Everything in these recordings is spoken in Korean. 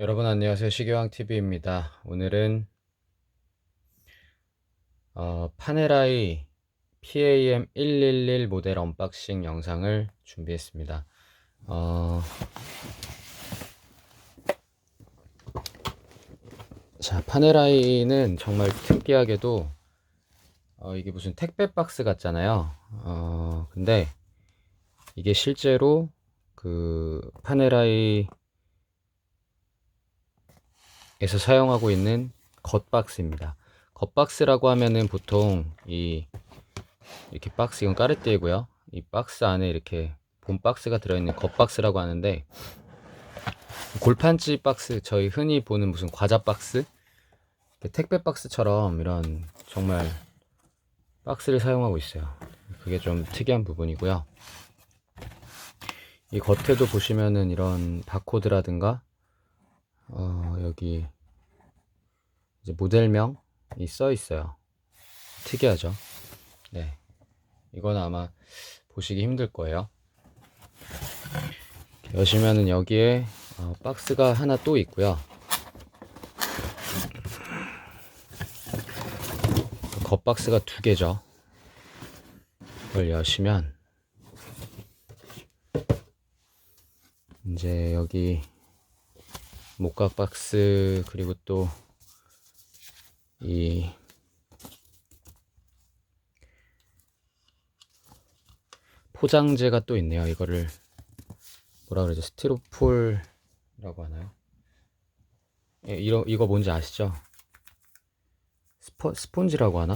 여러분 안녕하세요. 시계왕 TV입니다. 오늘은 어, 파네라이 PAM 111 모델 언박싱 영상을 준비했습니다. 어, 자, 파네라이는 정말 특이하게도 어, 이게 무슨 택배 박스 같잖아요. 어, 근데 이게 실제로 그 파네라이 에서 사용하고 있는 겉박스입니다. 겉박스라고 하면은 보통 이 이렇게 박스 이건 까르띠에고요. 이 박스 안에 이렇게 본 박스가 들어있는 겉박스라고 하는데 골판지 박스 저희 흔히 보는 무슨 과자 박스 택배 박스처럼 이런 정말 박스를 사용하고 있어요. 그게 좀 특이한 부분이고요. 이 겉에도 보시면은 이런 바코드라든가 어, 여기 이제 모델명이 써 있어요. 특이하죠? 네. 이건 아마 보시기 힘들 거예요. 여시면은 여기에 어, 박스가 하나 또 있고요. 겉박스가 두 개죠. 이걸 여시면 이제 여기 목각 박스 그리고 또 이 포장재가 또 있네요. 이거를 뭐라 그러죠? 스티로폴이라고 하나요? 예, 이거 이거 뭔지 아시죠? 스포, 스폰지라고 하나?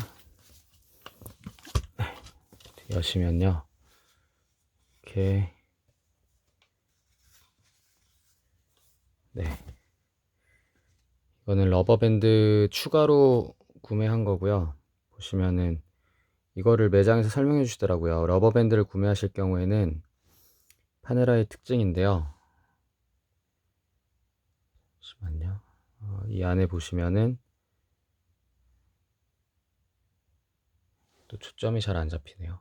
여시면요. 이렇게 네. 이거는 러버밴드 추가로 구매한 거고요. 보시면은 이거를 매장에서 설명해 주시더라고요. 러버밴드를 구매하실 경우에는 파네라의 특징인데요. 잠시만요. 어, 이 안에 보시면은 또 초점이 잘 안 잡히네요.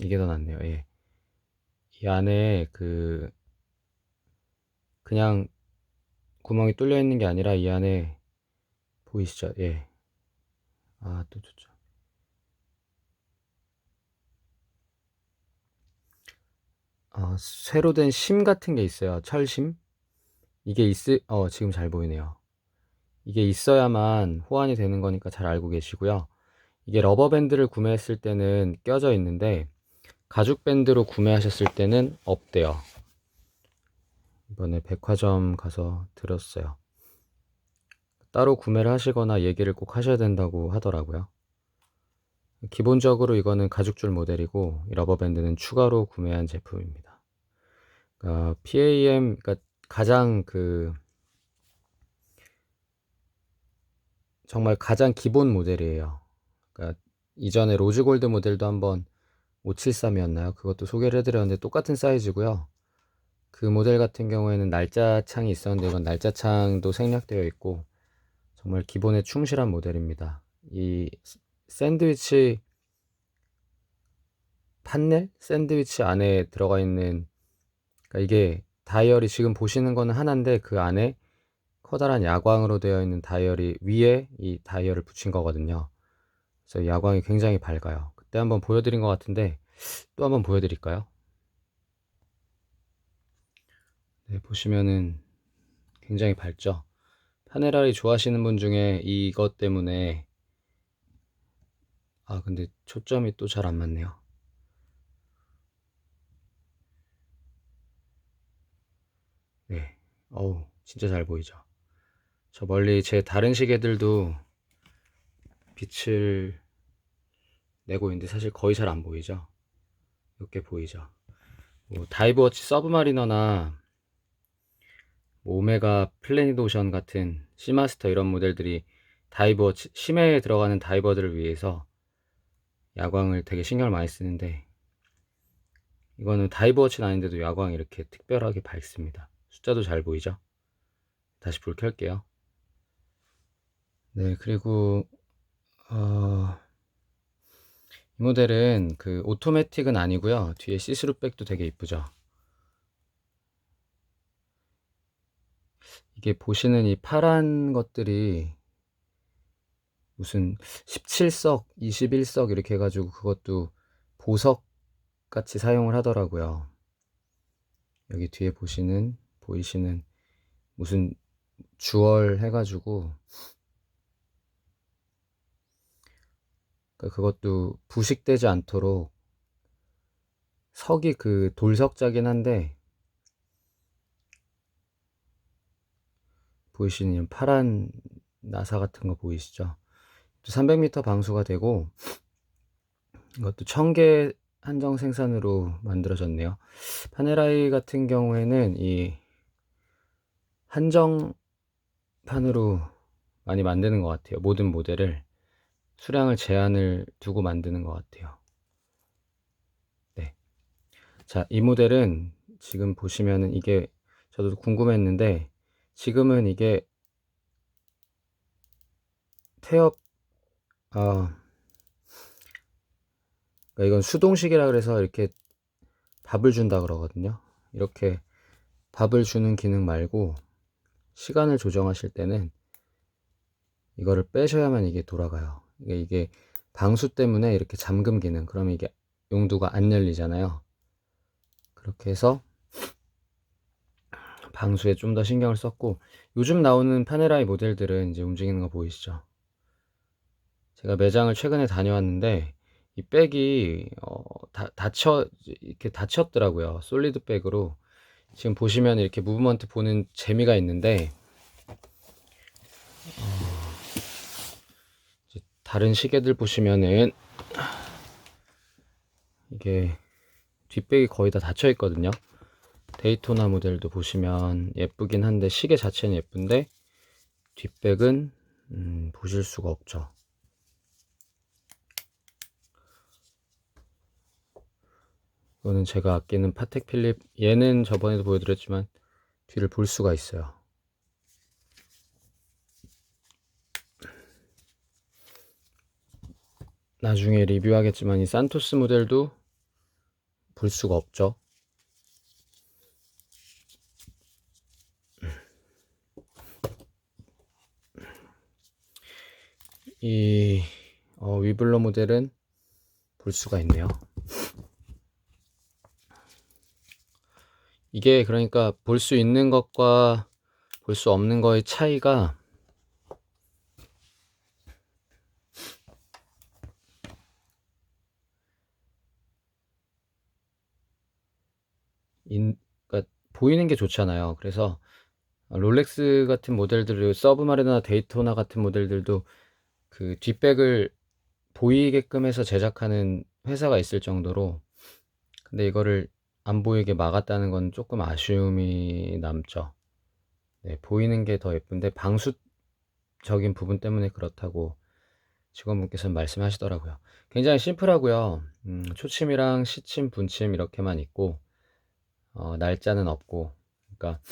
이게 더 낫네요. 예. 이 안에 그 그냥 구멍이 뚫려 있는 게 아니라 이 안에 보이시죠? 예. 아, 또 좋죠. 아, 새로 된 심 같은 게 있어요. 철심. 이게 있을, 어, 지금 잘 보이네요. 이게 있어야만 호환이 되는 거니까 잘 알고 계시고요. 이게 러버밴드를 구매했을 때는 껴져 있는데, 가죽 밴드로 구매하셨을 때는 없대요. 이번에 백화점 가서 들었어요. 따로 구매를 하시거나 얘기를 꼭 하셔야 된다고 하더라고요. 기본적으로 이거는 가죽줄 모델이고 이 러버밴드는 추가로 구매한 제품입니다. 그러니까 PAM 그러니까 가장 그 정말 가장 기본 모델이에요. 그러니까 이전에 로즈골드 모델도 한번 573이었나요? 그것도 소개를 해드렸는데 똑같은 사이즈고요. 그 모델 같은 경우에는 날짜 창이 있었는데 이건 날짜 창도 생략되어 있고 정말 기본에 충실한 모델입니다. 이 샌드위치 판넬? 샌드위치 안에 들어가 있는 그러니까 이게 다이얼이 지금 보시는 거는 하나인데 그 안에 커다란 야광으로 되어 있는 다이얼이 위에 이 다이얼을 붙인 거거든요. 그래서 야광이 굉장히 밝아요. 그때 한번 보여드린 것 같은데 또 한번 보여드릴까요? 네, 보시면은 굉장히 밝죠? 파네라리 좋아하시는 분 중에 이것 때문에 아 근데 초점이 또 잘 안 맞네요. 네, 어우 진짜 잘 보이죠? 저 멀리 제 다른 시계들도 빛을 내고 있는데 사실 거의 잘 안 보이죠? 이렇게 보이죠? 뭐 다이브워치 서브마리너나 뭐 오메가 플래닛 오션 같은 시마스터 이런 모델들이 다이버워치 심해에 들어가는 다이버들을 위해서 야광을 되게 신경을 많이 쓰는데 이거는 다이버워치는 아닌데도 야광이 이렇게 특별하게 밝습니다. 숫자도 잘 보이죠? 다시 불 켤게요. 네, 그리고 어, 이 모델은 그 오토매틱은 아니고요. 뒤에 시스루백도 되게 이쁘죠. 이게 보시는 이 파란 것들이 무슨 17석, 21석 이렇게 해가지고 그것도 보석 같이 사용을 하더라고요. 여기 뒤에 보시는, 보이시는 무슨 주얼 해가지고 그러니까 그것도 부식되지 않도록 석이 그 돌석자긴 한데 보이시는 이 파란 나사 같은 거 보이시죠? 300m 방수가 되고 이것도 1000개 한정 생산으로 만들어졌네요. 파네라이 같은 경우에는 이 한정판으로 많이 만드는 것 같아요. 모든 모델을 수량을 제한을 두고 만드는 것 같아요. 네. 자, 이 모델은 지금 보시면은 이게 저도 궁금했는데 지금은 이게 태엽 아 그러니까 이건 수동식이라 그래서 이렇게 밥을 준다 그러거든요. 이렇게 밥을 주는 기능 말고 시간을 조정하실 때는 이거를 빼셔야만 이게 돌아가요. 이게, 이게 방수 때문에 이렇게 잠금 기능. 그러면 이게 용두가 안 열리잖아요. 그렇게 해서 방수에 좀 더 신경을 썼고 요즘 나오는 파네라이 모델들은 이제 움직이는 거 보이시죠? 제가 매장을 최근에 다녀왔는데 이 백이 어, 다, 닫혀 이렇게 닫혔더라고요. 솔리드 백으로 지금 보시면 이렇게 무브먼트 보는 재미가 있는데 어, 다른 시계들 보시면은 이게 뒷백이 거의 다 닫혀 있거든요. 데이토나 모델도 보시면 예쁘긴 한데 시계 자체는 예쁜데 뒷백은 음, 보실 수가 없죠. 이거는 제가 아끼는 파텍 필립 얘는 저번에도 보여드렸지만 뒤를 볼 수가 있어요 나중에 리뷰하겠지만 이 산토스 모델도 볼 수가 없죠. 이 어, 위블러 모델은 볼 수가 있네요. 이게 그러니까 볼 수 있는 것과 볼 수 없는 거의 차이가 인, 그러니까 보이는 게 좋잖아요. 그래서 롤렉스 같은 모델들, 서브마리나 데이토나 같은 모델들도 그 뒷백을 보이게끔 해서 제작하는 회사가 있을 정도로 근데 이거를 안 보이게 막았다는 건 조금 아쉬움이 남죠. 네, 보이는 게 더 예쁜데 방수적인 부분 때문에 그렇다고 직원분께서는 말씀하시더라고요. 굉장히 심플하고요. 음, 초침이랑 시침, 분침 이렇게만 있고 어, 날짜는 없고. 그러니까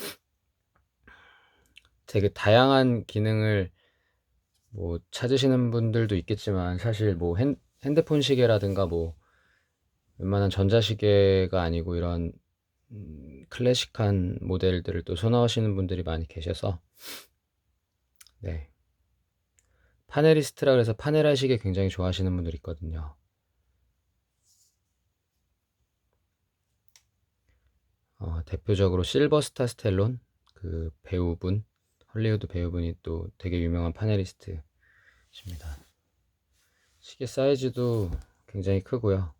되게 다양한 기능을 뭐 찾으시는 분들도 있겠지만 사실 뭐 핸, 핸드폰 시계라든가 뭐 웬만한 전자시계가 아니고 이런 음, 클래식한 모델들을 또 선호하시는 분들이 많이 계셔서. 네. 파네리스트라 그래서 파네라 시계 굉장히 좋아하시는 분들이 있거든요. 어, 대표적으로 실버스타 스텔론 그 배우분 헐리우드 배우분이 또 되게 유명한 파네리스트십니다. 시계 사이즈도 굉장히 크고요.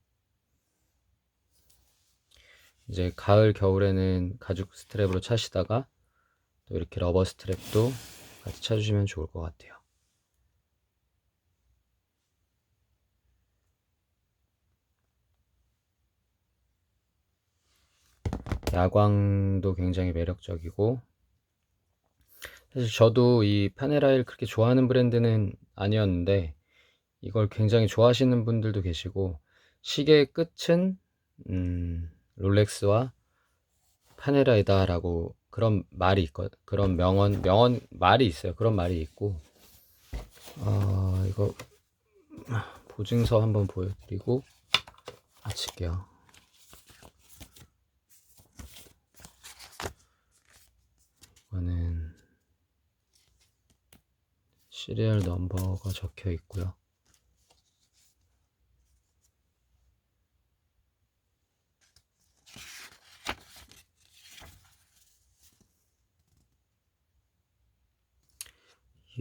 이제 가을 겨울에는 가죽 스트랩으로 차시다가 또 이렇게 러버 스트랩도 같이 차주시면 좋을 것 같아요. 야광도 굉장히 매력적이고 사실 저도 이 파네라일 그렇게 좋아하는 브랜드는 아니었는데 이걸 굉장히 좋아하시는 분들도 계시고 시계의 끝은 음, 롤렉스와 파네라이다라고 그런 말이 있거 그런 명언 명언 말이 있어요. 그런 말이 있고 어, 이거 보증서 한번 보여드리고 마칠게요. 이거는 시리얼 넘버가 적혀 있고요.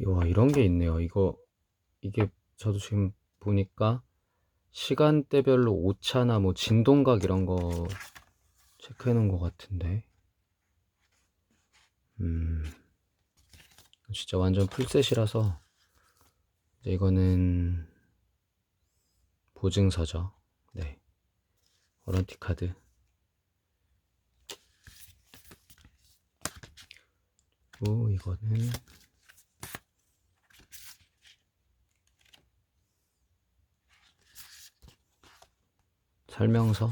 와, 이런 게 있네요. 이거, 이게 저도 지금 보니까 시간대별로 오차나 뭐 진동각 이런 거 체크해 놓은 것 같은데. 음, 진짜 완전 풀셋이라서 이거는 보증서죠. 네. 워런티 카드. 그리고 이거는 설명서.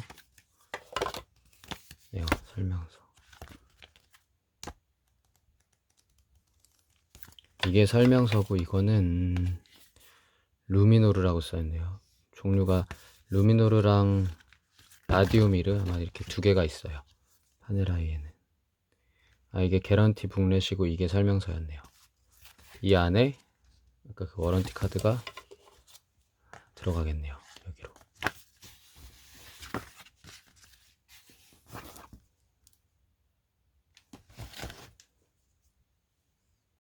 네, 설명서. 이게 설명서고 이거는 루미노르라고 써있네요. 종류가 루미노르랑 라디오미르 아마 이렇게 두 개가 있어요. 파네라이에는. 아 이게 개런티 북렛이고 이게 설명서였네요. 이 안에 아까 그 워런티 카드가 들어가겠네요.